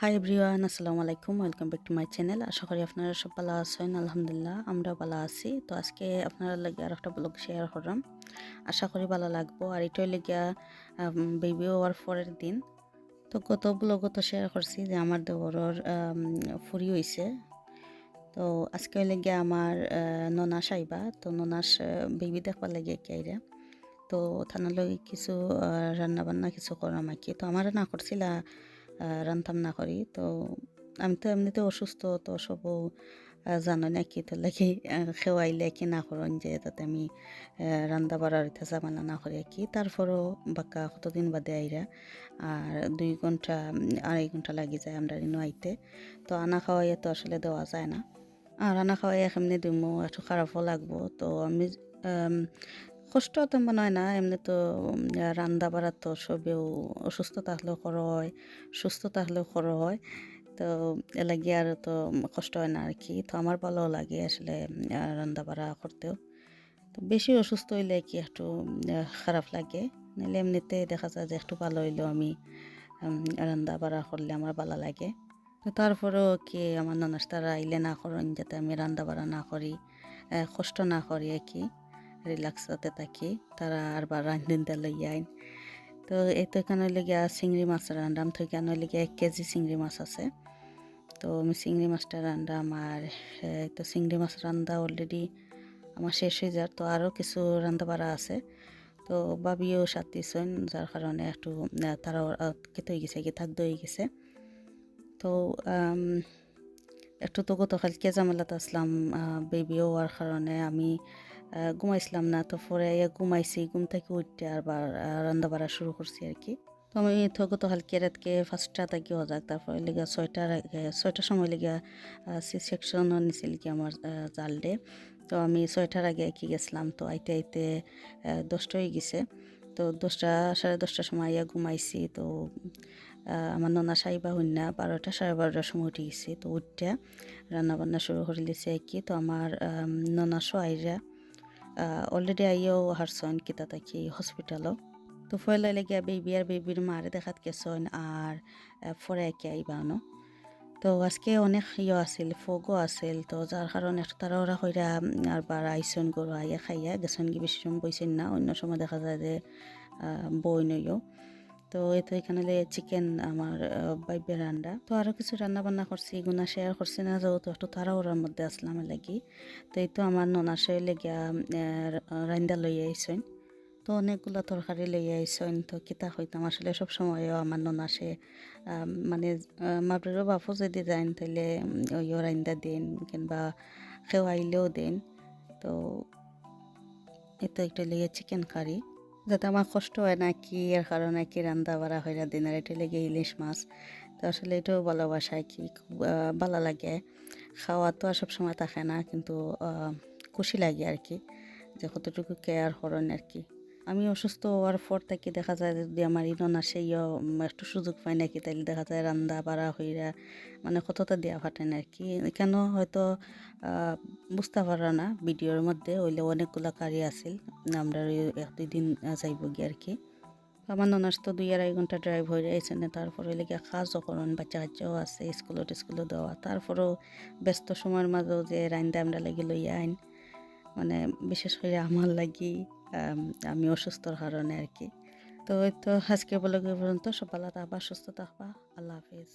High everyone আসসালামু আলাইকুম welcome back to my channel আশা করি আপনারা সব ভালো আছেন, আলহামদুলিল্লাহ, আমরাও ভালো আছি। তো আজকে আপনারা লাগে আর একটা ব্লগ শেয়ার করলাম। আশা করি ভালো লাগবো। আর এটাই লেগিয়া বেবি হওয়ার পরের দিন। তো গত ব্লগও তো শেয়ার করছি যে আমার দেবরর ফুরি হয়েছে তো আজকে লেগে আমার ননাস আইবা তো ননাস বেবি দেখবার লাগে কেইরা তো থানালৈ কিছু রান্না বান্না কিছু করাম আর কি। তো আমার না করছিলা রান্তাম না করি। তো আমি তো এমনিতে অসুস্থ, তো সবও জানো না কি তো লাগি খেওয়াইলে কি না করেন যে তাতে আমি রান্দা বাড়ার ইচ্ছা জামালা না করি কি। তারপরও বাক্কা কতদিন বাদে আইরা, আর দুই ঘণ্টা, আড়াই ঘণ্টা লাগি যায় আমরা ইনো আইতে। তো আনা খাওয়াই তো আসলে দেওয়া যায় না। আর আনা খাওয়াই এমনি দিমো, একটু খারাপও লাগবো। তো আমি কষ্ট তো মনে হয় না, এমনি তো রান্না বাড়া তো সবেও অসুস্থ থাকলেও করো হয়, সুস্থ থাকলেও করো হয়। তো এলাকি আর তো কষ্ট হয় না আর কি তো আমার ভালো লাগে আসলে রান্না বাড়া করতেও। তো বেশি অসুস্থ হইলে কি একটু খারাপ লাগে? নাহলে এমনিতে দেখা যায় যে একটু ভালো হইলেও আমি রান্না বাড়া করলে আমার ভালো লাগে। তো তারপরেও কি আমার নানাস আইলে না করেন, যাতে আমি রান্না বাড়া না করি কষ্ট না করি আর কি? রিল্যাক্সতে থাকি। তারা আর বা রান্ধিনতে লই আইন। তো এই তো এখানে লেগে চিংড়ি মাছ রান্ধাম তো এখানে লেগে এক কেজি চিংড়ি মাছ আছে। তো আমি চিংড়ি মাছটা রান্ধাম আর তো চিংড়ি মাছ রান্ধা অলরেডি আমার শেষ হয়ে যার তো আরও কিছু রান্ধা বাড়া আছে। তো বাবিও সাত দিছেন যার কারণে একটু তারাও কেটে হয়ে গেছে থাকতে হয়ে গেছে। তো একটু তো গতকালকে জামেলাতে আসলাম বেবি হওয়ার কারণে আমি ঘুমাইছিলাম না, তো পরে ঘুমাইছি, ঘুম থেকে উঠতে আবার রান্না বাড়া শুরু করছি আর কি। তো আমি তো গতকালকে রাতকে ফার্স্টটা থাকি যাক, তারপরে লেগে ছয়টার ছয়টার সময় লেগে সি সেকশনও নিছিল কি আমার জাল ডে তো আমি ছয়টার আগে কি গেছিলাম, তো আইতে আইতে দশটা হয়ে গেছে। তো দশটা, সাড়ে দশটার সময় আইয়া ঘুমাইছি, তো আমার ননা সাইবা হইনা বারোটা, সাড়ে বারোটার সময় উঠে গেছি। তো উঠটা রান্না বান্না শুরু করে দিয়েছে কি তো আমার ননাসও আইরা অলরেডি আইও হারছন কিতা থাকি হসপিটালও তো ফয়লা লেগে বেবি আর বেবির মারে দেখাত গেছন আর ফরে একে আইবানো। তো আজকে অনেক ইয়ে আছিল ফগও আছিল, তো যার কারণে তারা ওরা হইরা আর বার আইসন গরু আইয়া খাইয়া গেছন কি বেশি সময় বইছেন না। অন্য সময় দেখা যায় যে বই নইও তো এই তো এখানে চিকেন আমার বাইবে রান্না তো আরও কিছু রান্না বান্না করছি, গুনা শেয়ার করছি না যেহেতু একটু ওরার মধ্যে আসলাম লাগি তো এই তো আমার ননাসে লেগিয়া রান্দা লই আইসেন তো অনেকগুলো তরকারি লই আইসেন তো কিতা হইতাম, আসলে সব সময়ও আমার ননাসে মানে মাপড়েরও বাপও যদি যান তাহলে ওইও রান্দা দেন কিংবা খেওয়াইলেও দেন। তো এই তো একটা লেগে চিকেন কারি। যাতে আমার কষ্ট হয় না কি এর কারণে কি রান্না বাড়া হয় না দিনের এটা লেগে ইলিশ মাছ। তো আসলে এটাও ভালোবাসায় কি খুব ভালো লাগে। খাওয়া তো আর সবসময় থাকে না, কিন্তু খুশি লাগে আর কি, যে কতটুকু কেয়ার করেন আর কি। আমি অসুস্থ হওয়ার পর থেকে দেখা যায় যদি আমার ইনন আসে, ইয় একটু সুযোগ পায় নাকি, তাইলে দেখা যায় রান্দা বাড়া হইরা মানে কতটা দেওয়া ফাটে না আর কি কেন হয়তো বুঝতে পারো না ভিডিওর মধ্যে হইলে অনেকগুলো কারি আছিল আমরা এক দুই দিন যাইব গিয়ে আর কি আমার ননাস তো দুই আড়াই ঘণ্টা ড্রাইভ হয়ে যাইছে না তারপরে লেগে কাজও করেন বাচ্চা কাচ্চাও আছে স্কুলে টিস্কুলে দেওয়া। তারপরেও ব্যস্ত সময়ের মাঝেও যে রান্দা আমরা লাগি লইয়া আইন মানে বিশেষ করে আমার লাগি আমি অসুস্থর কারণে আর কি। তো ওই তো আজকে বলে পর্যন্ত সব ভালো থাকবা সুস্থ থাকবা। আল্লাহ হাফিজ।